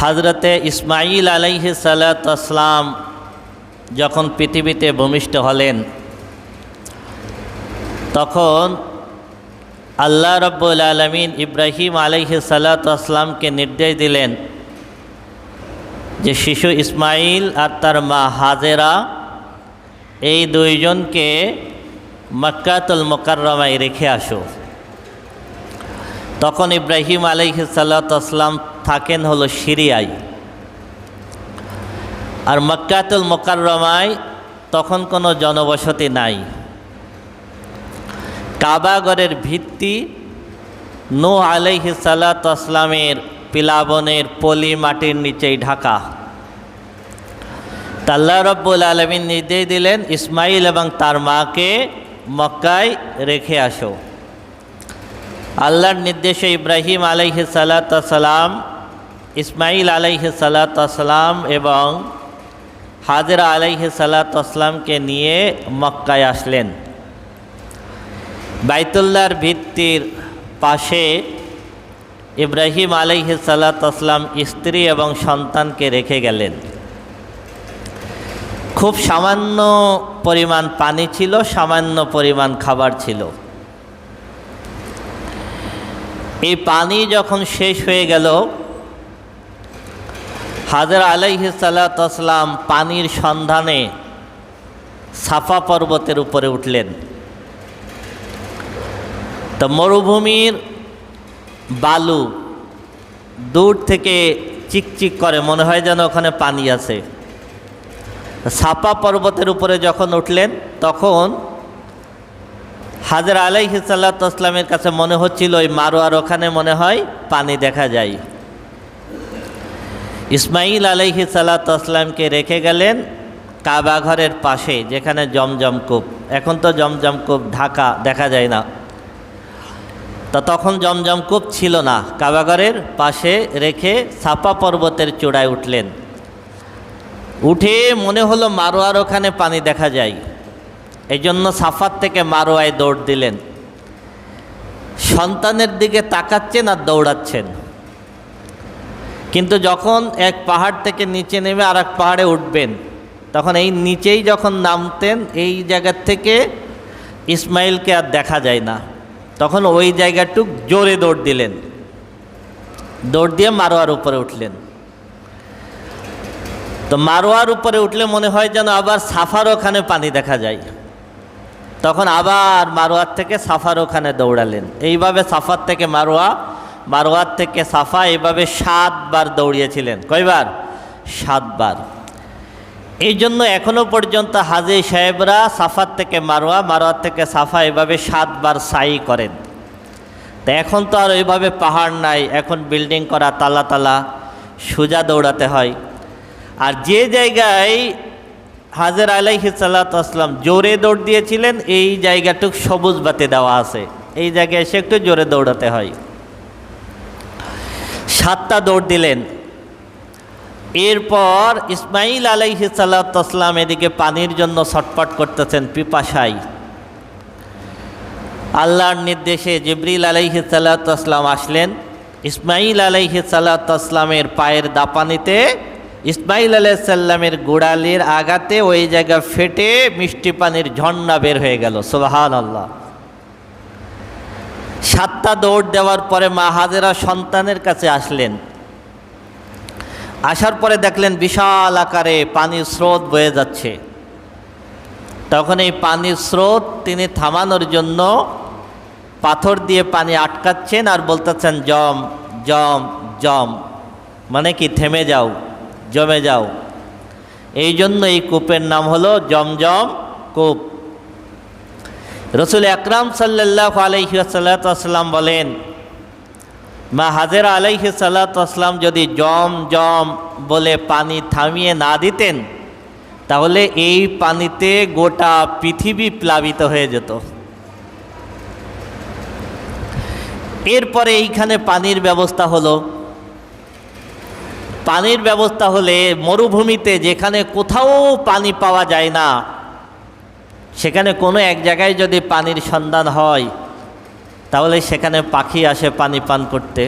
হজরতে ইসমাইল আলাইহি সালাতাম যখন পৃথিবীতে ভূমিষ্ঠ হলেন, তখন আল্লাহ রব্বুল আলমিন ইব্রাহিম আলাইহি সালাতামকে নির্দেশ দিলেন যে শিশু ইসমাইল আর তার মা হাজেরা এই দুইজনকে মক্কাতুল মোকাররমায় রেখে আসো। তখন ইব্রাহিম আলাইহি সাল্লাতাম থাকেন হলো সিরিয়ায়। আর মক্কাতুল মোকাররমায় তখন কোনো জনবসতি নাই। কাবাগরের ভিত্তি নো আলাইহি আসলামের পিলাবনের পলি মাটির নিচেই ঢাকা। তাল্লা রব্বুল আলমিন নির্দেশ দিলেন, ইসমাইল এবং তার মাকে মক্কায় রেখে আসো। আল্লাহর নির্দেশে ইব্রাহিম আলাইহি সালাতাম ইসমাইল আলাইহি সালাতাম এবং হাজরা আলাইহি সালাতামকে নিয়ে মক্কায় আসলেন। বাইতুল্লাহর ভিত্তির পাশে ইব্রাহিম আলাইহি সালাতাম স্ত্রী এবং সন্তানকে রেখে গেলেন। খুব সামান্য পরিমাণ পানি ছিল, সামান্য পরিমাণ খাবার ছিল। এই পানি যখন শেষ হয়ে গেল, হাজার আলাইহি সালাতাম পানির সন্ধানে সাফা পর্বতের উপরে উঠলেন। তো মরুভূমির বালু দূর থেকে চিকচিক করে, মনে হয় যেন ওখানে পানি আছে। সাপা পর্বতের উপরে যখন উঠলেন, তখন হাজার আলাইহি সাল্লাতামের কাছে মনে হচ্ছিল ওই মারোয়ার ওখানে মনে হয় পানি দেখা যায়। ইসমাইল আলাইহি সাল্লাতামকে রেখে গেলেন কাবা ঘরের পাশে, যেখানে জমজম কূপ। এখন তো জমজম কূপ ঢাকা দেখা যায় না। তা তখন জমজম কূপ ছিল না। কাবাগরের পাশে রেখে সাপা পর্বতের চূড়ায় উঠলেন। উঠে মনে হলো মারোয়ার ওখানে পানি দেখা যায়। এই জন্য সাফার থেকে মারোয়ায় দৌড় দিলেন। সন্তানের দিকে তাকাচ্ছেন আর দৌড়াচ্ছেন। কিন্তু যখন এক পাহাড় থেকে নিচে নেমে আর এক পাহাড়ে উঠবেন, তখন এই নিচেই যখন নামতেন, এই জায়গার থেকে ইসমাইলকে আর দেখা যায় না। তখন ওই জায়গাটুক জোরে দৌড় দিলেন। দৌড় দিয়ে মারোয়ার উপরে উঠলেন। তো মারোয়ার উপরে উঠলে মনে হয় যেন আবার সাফার ওখানে পানি দেখা যায়। তখন আবার মারোয়ার থেকে সাফার ওখানে দৌড়ালেন। এইভাবে সাফার থেকে মারোয়া, মারোয়ার থেকে সাফা এইভাবে সাতবার দৌড়িয়েছিলেন। কয়বার? সাতবার। এই জন্য এখনও পর্যন্ত হাজি সাহেবরা সাফার থেকে মারোয়া, মারোয়ার থেকে সাফা এভাবে সাতবার সাই করেন। তা এখন তো আর ওইভাবে পাহাড় নাই, এখন বিল্ডিং করা, তালা তালা, সোজা দৌড়াতে হয়। আর যে জায়গায় হাজার আলাইহি সাল্লাতাম জোরে দৌড় দিয়েছিলেন, এই জায়গাটুক সবুজ বাতি দেওয়া আছে। এই জায়গায় এসে একটু জোরে দৌড়াতে হয়। সাতটা দৌড় দিলেন। এরপর ইসমাইল আলাইহি সাল্লাতাম এদিকে পানির জন্য ছটপট করতেছেন পিপাসাই আল্লাহর নির্দেশে জিবরিল আলাইহি সাল্লাতাম আসলেন। ইসমাইল আলাইহি সাল্লাতামের পায়ের দাপানিতে ইসমাইল আলাইসাল্লামের গোড়ালির আগাতে ওই জায়গা ফেটে মিষ্টি পানির ঝর্ণা বের হয়ে গেল সোহান আল্লাহ সাতটা দৌড় দেওয়ার পরে মা হাজেরা সন্তানের কাছে আসলেন। আসার পরে দেখলেন বিশাল আকারে পানির স্রোত বয়ে যাচ্ছে। তখন এই পানির স্রোত তিনি থামানোর জন্য পাথর দিয়ে পানি আটকাচ্ছেন আর বলতেছেন, জম জম জম। মানে কি, থেমে যাও। জমে যাও। এই জন্য এই কূপের নাম হলো জমজম কূপ। রসুল আকরাম সাল্লাহ আলহি সাল্লাম বলেন, মা হাজেরা আলাইহি সাল্লাতাম যদি জম জম বলে পানি থামিয়ে না দিতেন, তাহলে এই পানিতে গোটা পৃথিবী প্লাবিত হয়ে যেত। এরপরে এইখানে পানির ব্যবস্থা হলো পানির ব্যবস্থা হলে মরুভূমিতে যেখানে কোথাও পানি পাওয়া যায় না, সেখানে কোনো এক জায়গায় যদি পানির সন্ধান হয়, তাহলে সেখানে পাখি আসে পানি পান করতে।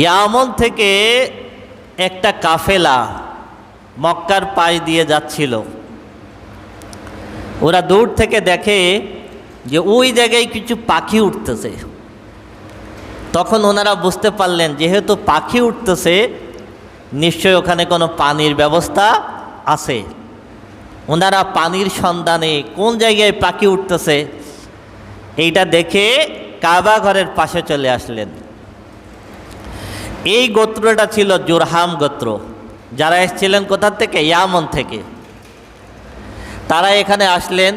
ইয়ামন থেকে একটা কাফেলা মক্কার পাশ দিয়ে যাচ্ছিল। ওরা দূর থেকে দেখে যে ওই জায়গায় কিছু পাখি উঠতেছে। তখন ওনারা বুঝতে পারলেন, যেহেতু পাখি উঠতেছে নিশ্চয় ওখানে কোনো পানির ব্যবস্থা আছে। ওনারা পানির সন্ধানে কোন জায়গায় পাখি উঠতেছে, এইটা দেখে কাবা ঘরের পাশে চলে আসলেন। এই গোত্রটা ছিল জোরহাম গোত্র। যারা এসেছিলেন কোথার থেকে? ইয়ামন থেকে। তারা এখানে আসলেন,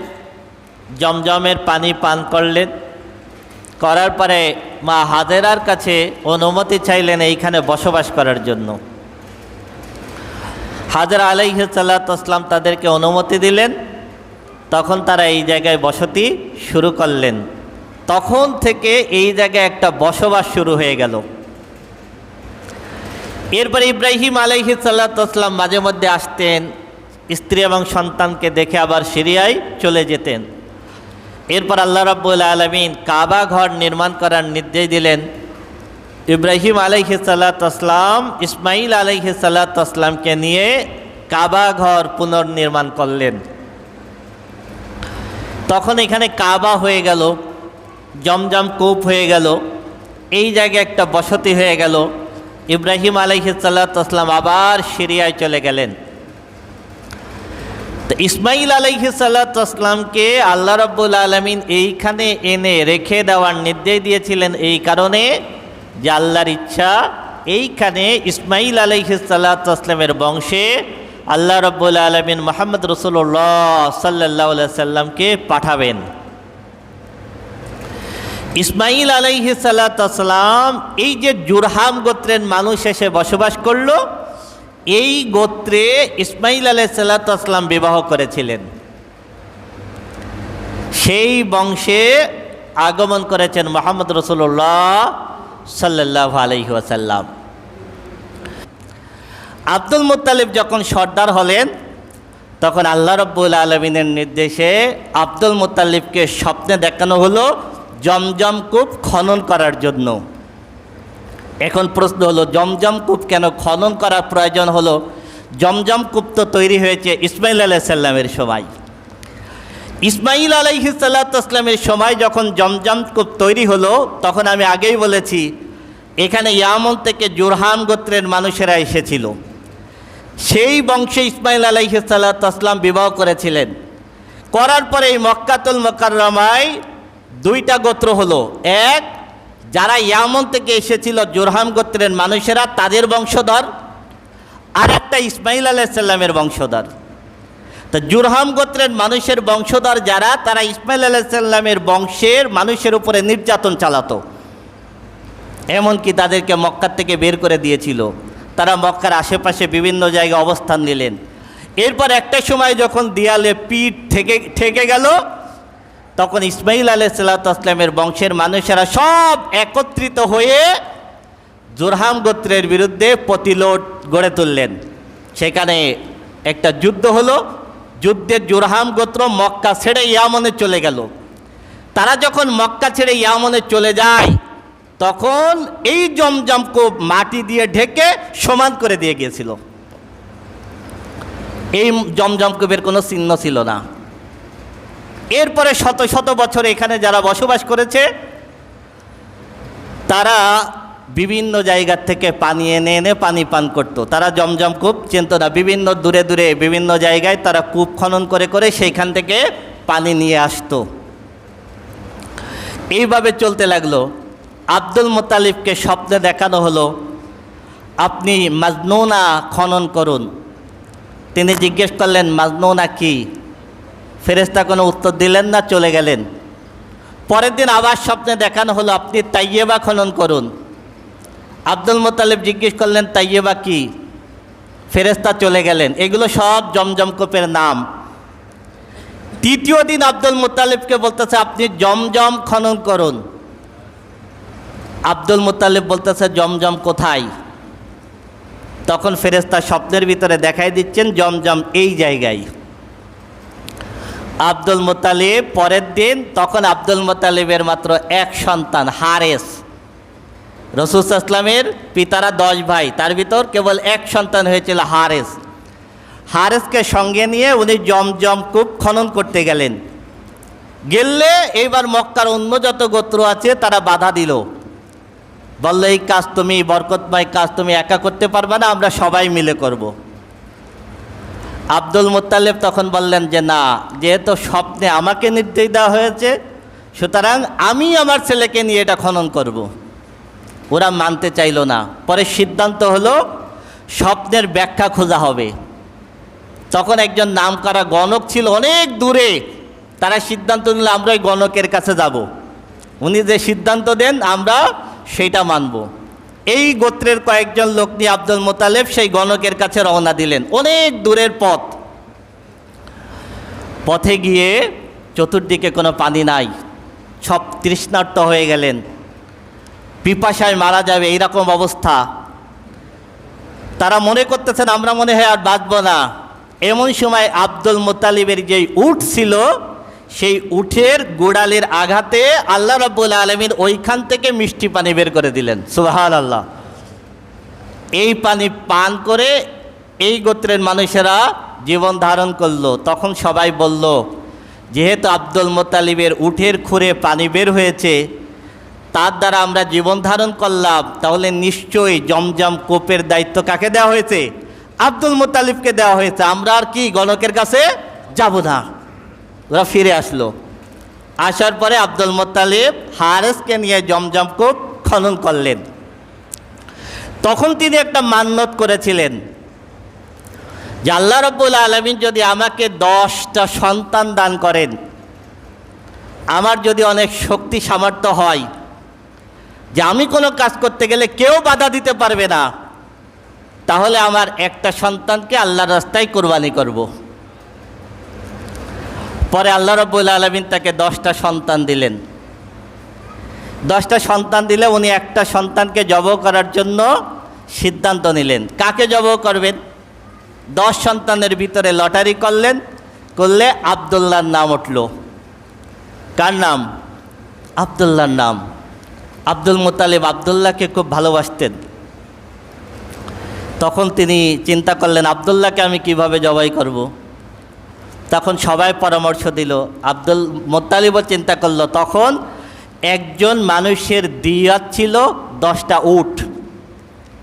জমজমের পানি পান করলেন। করার পরে মা হাজেরার কাছে অনুমতি চাইলেন এইখানে বসবাস করার জন্য। হাজরা আলাইসাল্লাতাম তাদেরকে অনুমতি দিলেন। তখন তারা এই জায়গায় বসতি শুরু করলেন। তখন থেকে এই জায়গায় একটা বসবাস শুরু হয়ে গেল। এরপর ইব্রাহিম আলাইহি সাল্লাতাম মাঝে মধ্যে আসতেন। স্ত্রী এবং সন্তানকে দেখে আবার সিরিয়ায় চলে যেতেন। এরপর আল্লাহ রাব্বুল আলমিন কাবা ঘর নির্মাণ করার নির্দেশ দিলেন। ইব্রাহিম আলাইহি সাল্লাতাম ইসমাইল আলাইহি সাল্লাতামকে নিয়ে কাবা ঘর পুনর্নির্মাণ করলেন। তখন এখানে কাবা হয়ে গেল, জমজম কূপ হয়ে গেল, এই জায়গায় একটা বসতি হয়ে গেল। ইব্রাহিম আলাইহি সাল্লাতাম আবার সিরিয়ায় চলে গেলেন। তো ইসমাইল আলাইহি সাল্লাতামকে আল্লাহ রব্বুল আলমিন এইখানে এনে রেখে দেওয়ার নির্দেশ দিয়েছিলেন এই কারণে যে আল্লাহর ইচ্ছা এইখানে ইসমাইল আলাইহি সাল্লাতামের বংশে আল্লাহ রব্বুল আলমিন মোহাম্মদ রসুল্লাহ সাল্লাহ সাল্লামকে পাঠাবেন। ইসমাইল আলাইহি এই যে জুরহাম গোত্রের মানুষ এসে বসবাস করল এই গোত্রে ইসমাইল আলাই সাল্লাতাম বিবাহ করেছিলেন। সেই বংশে আগমন করেছেন মোহাম্মদ রসুল্লাহ সাল্লাহ আলহি ওয়াসাল্লাম। আব্দুল মুতালিব যখন সর্দার হলেন, তখন আল্লাহ রব্বুল আলমিনের নির্দেশে আব্দুল মুতালিবকে স্বপ্নে দেখানো হলো জমজম কূপ খনন করার জন্য। এখন প্রশ্ন হলো, জমজম কূপ কেন খনন করার প্রয়োজন হলো? জমজম কূপ তো তৈরি হয়েছে ইসমাইল আলাহ সাল্লামের সময়। ইসমাইল আলাইহি সাল্লাতামের সময় যখন জমজম কূপ তৈরি হলো, তখন আমি আগেই বলেছি, এখানে ইয়ামন থেকে জোরহাম গোত্রের মানুষেরা এসেছিল। সেই বংশে ইসমাইল আলাইহি সাল্লাতাম বিবাহ করেছিলেন। করার পরে এই মক্কাতুল মকাররমায় দুইটা গোত্র হলো, এক যারা ইয়ামন থেকে এসেছিল জোরহাম গোত্রের মানুষেরা, তাদের বংশধর, আর একটা ইসমাইল আলাইসাল্লামের বংশধর। তো জুরহাম গোত্রের মানুষের বংশধর যারা, তারা ইসমাইল আলাইসাল্লামের বংশের মানুষের উপরে নির্যাতন চালাতো। এমনকি তাদেরকে মক্কার থেকে বের করে দিয়েছিল। তারা মক্কার আশেপাশে বিভিন্ন জায়গায় অবস্থান নিলেন। এরপর একটা সময় যখন দিয়ালে পিঠ থেকে, ঠেকে গেল তখন ইসমাইল আলাহ সাল্লাতামের বংশের মানুষেরা সব একত্রিত হয়ে জোরহাম গোত্রের বিরুদ্ধে প্রতিলোট গড়ে তুললেন। সেখানে একটা যুদ্ধ হলো। যুদ্ধে জোরহাম গোত্র মক্কা ছেড়ে ইয়ামনে চলে গেল। তারা যখন মক্কা ছেড়ে ইয়ামনে চলে যায়, তখন এই জমজম মাটি দিয়ে ঢেকে সমান করে দিয়ে গিয়েছিল। এই জমজম কোনো চিহ্ন ছিল না। এরপরে শত শত বছর এখানে যারা বসবাস করেছে, তারা বিভিন্ন জায়গার থেকে পানি এনে এনে পানি পান করত। তারা জমজম কূপ চিনত না। বিভিন্ন দূরে দূরে, বিভিন্ন জায়গায় তারা কূপ খনন করে করে সেইখান থেকে পানি নিয়ে আসতো। এইভাবে চলতে লাগল। আব্দুল মোতালিবকে স্বপ্নে দেখানো হলো, আপনি মাজনুনা খনন করুন। তিনি জিজ্ঞেস করলেন, মাজনুনা কি? ফেরেস্তা কোনো উত্তর দিলেন না, চলে গেলেন। পরের দিন আবার স্বপ্নে দেখানো হলো, আপনি তাইয়েবা খনন করুন। আব্দুল মোতালেব জিজ্ঞেস করলেন তাইয়েবা কি? ফেরেস্তা চলে গেলেন। এগুলো সব জমজম কোপের নাম। তৃতীয় দিন আব্দুল মোতালেবকে বলতেছে, আপনি জমজম খনন করুন। আব্দুল মোতালেব বলতেছে, জমজম কোথায়? তখন ফেরেস্তা স্বপ্নের ভিতরে দেখাই দিচ্ছেন, জমজম এই জায়গায়। আব্দুল মোতালিব পরের দিন তখন আব্দুল মোতালিবের মাত্র এক সন্তান, হারেস। রসুলামের পিতারা দশ ভাই, তার ভিতর কেবল এক সন্তান হয়েছিল, হারেস। হারেসকে সঙ্গে নিয়ে উনি জমজম কূপ খনন করতে গেলেন। গেললে এইবার মক্কার অন্য যত গোত্র আছে, তারা বাধা দিল। বলল, এই কাজ তুমি, বরকতময় কাজ তুমি একা করতে পারবে না, আমরা সবাই মিলে করব। আব্দুল মোত্তালেব তখন বললেন যে না, যেহেতু স্বপ্নে আমাকে নির্দেশ দেওয়া হয়েছে, সুতরাং আমি আমার ছেলেকে নিয়ে এটা খনন করব। ওরা মানতে চাইলো না। পরে সিদ্ধান্ত হলো, স্বপ্নের ব্যাখ্যা খোঁজা হবে। তখন একজন নামকরা গণক ছিল অনেক দূরে। তারা সিদ্ধান্ত নিল, আমরা ওই গণকের কাছে যাব। উনি যে সিদ্ধান্ত দেন, আমরা সেইটা মানব। এই গোত্রের কয়েকজন লোক নিয়ে আব্দুল মোতালেব সেই গণকের কাছে রওনা দিলেন। অনেক দূরের পথ। পথে গিয়ে চতুর্দিকে কোনো পানি নাই। সব তৃষ্ণার্ত হয়ে গেলেন। পিপাসায় মারা যাবে এইরকম অবস্থা। তারা মনে করতেছেন, আমরা মনে হয় আর বাঁচব না। এমন সময় আব্দুল মোতালিবের যেই উট ছিল সেই উঠের গোড়ালির আঘাতে আল্লাহ রাব্বুল আলমীর ওইখান থেকে মিষ্টি পানি বের করে দিলেন। সুবাহান আল্লাহ এই পানি পান করে এই গোত্রের মানুষেরা জীবন ধারণ করল। তখন সবাই বলল, যেহেতু আব্দুল মোতালিবের উঠের খুঁড়ে পানি বের হয়েছে, তার দ্বারা আমরা জীবন ধারণ করলাম, তাহলে নিশ্চয়ই জমজম কোপের দায়িত্ব কাকে দেওয়া হয়েছে? আব্দুল মোতালিবকে দেওয়া হয়েছে। আমরা আর কি গণকের কাছে যাব না। ওরা ফিরে আসলো আসার পরে আব্দুল মোতালিব হারেসকে নিয়ে জমজম কূপ খনন করলেন তখন তিনি একটা মান্যত করেছিলেন যে আল্লাহ রব্বুল আলমিন যদি আমাকে দশটা সন্তান দান করেন, আমার যদি অনেক শক্তি সামর্থ্য হয়, যে আমি কোনো কাজ করতে গেলে কেউ বাধা দিতে পারবে না, তাহলে আমার একটা সন্তানকে আল্লাহর রাস্তায় কোরবানি করব। পরে আল্লাহ রব্বুল আলমিন তাকে দশটা সন্তান দিলেন। দশটা সন্তান দিলে উনি একটা সন্তানকে জব করার জন্য সিদ্ধান্ত নিলেন। কাকে জব করবেন? দশ সন্তানের ভিতরে লটারি করলেন, করলে আবদুল্লার নাম উঠল। কার নাম? আবদুল্লার নাম। আব্দুল মোতালেব আবদুল্লাহকে খুব ভালোবাসতেন। তখন তিনি চিন্তা করলেন, আবদুল্লাহকে আমি কীভাবে জবাই করব। তখন সবাই পরামর্শ দিল, আব্দুল মোত্তালিবও চিন্তা করল, তখন একজন মানুষের দিয়াত ছিল দশটা উট।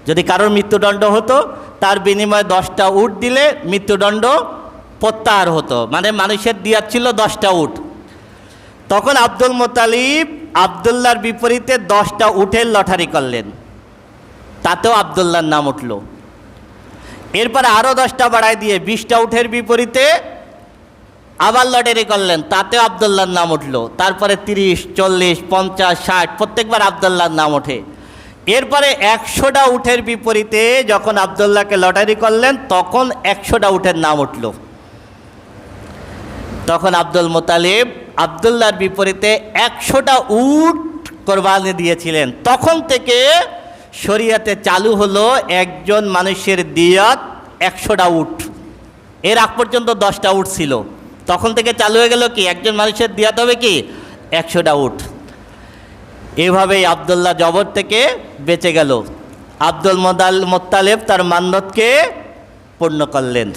যদি কারোর মৃত্যুদণ্ড হতো, তার বিনিময়ে দশটা উট দিলে মৃত্যুদণ্ড প্রত্যাহার হতো। মানে মানুষের দিয়াত ছিল দশটা উট। তখন আব্দুল মোতালিব আবদুল্লার বিপরীতে দশটা উঠের লটারি করলেন। তাতেও আবদুল্লার নাম উঠল। এরপর আরও দশটা বাড়ায় দিয়ে, বিশটা উঠের বিপরীতে আবার লটারি করলেন, তাতেও আবদুল্লার নাম উঠল। তারপরে তিরিশ, চল্লিশ, পঞ্চাশ, ষাট, প্রত্যেকবার আবদুল্লার নাম ওঠে। এরপরে একশোটা উঠের বিপরীতে যখন আবদুল্লাহকে লটারি করলেন, তখন একশোটা উঠের নাম উঠল। তখন আব্দুল মোতালিব আবদুল্লার বিপরীতে একশোটা উট কোরবানি দিয়েছিলেন। তখন থেকে শরিয়াতে চালু হলো একজন মানুষের দিয়াত একশোটা উট। এর আগ পর্যন্ত দশটা উট ছিল। তখন থেকে চালু হয়ে গেল কি? একজন মানুষের দিয়াতে হবে কি? একশোটা ডাউট এভাবেই আবদুল্লাহ জবর থেকে বেঁচে গেল। আব্দুল মোদাল মোত্তালেব তার মান্যতকে পূর্ণ করলেন।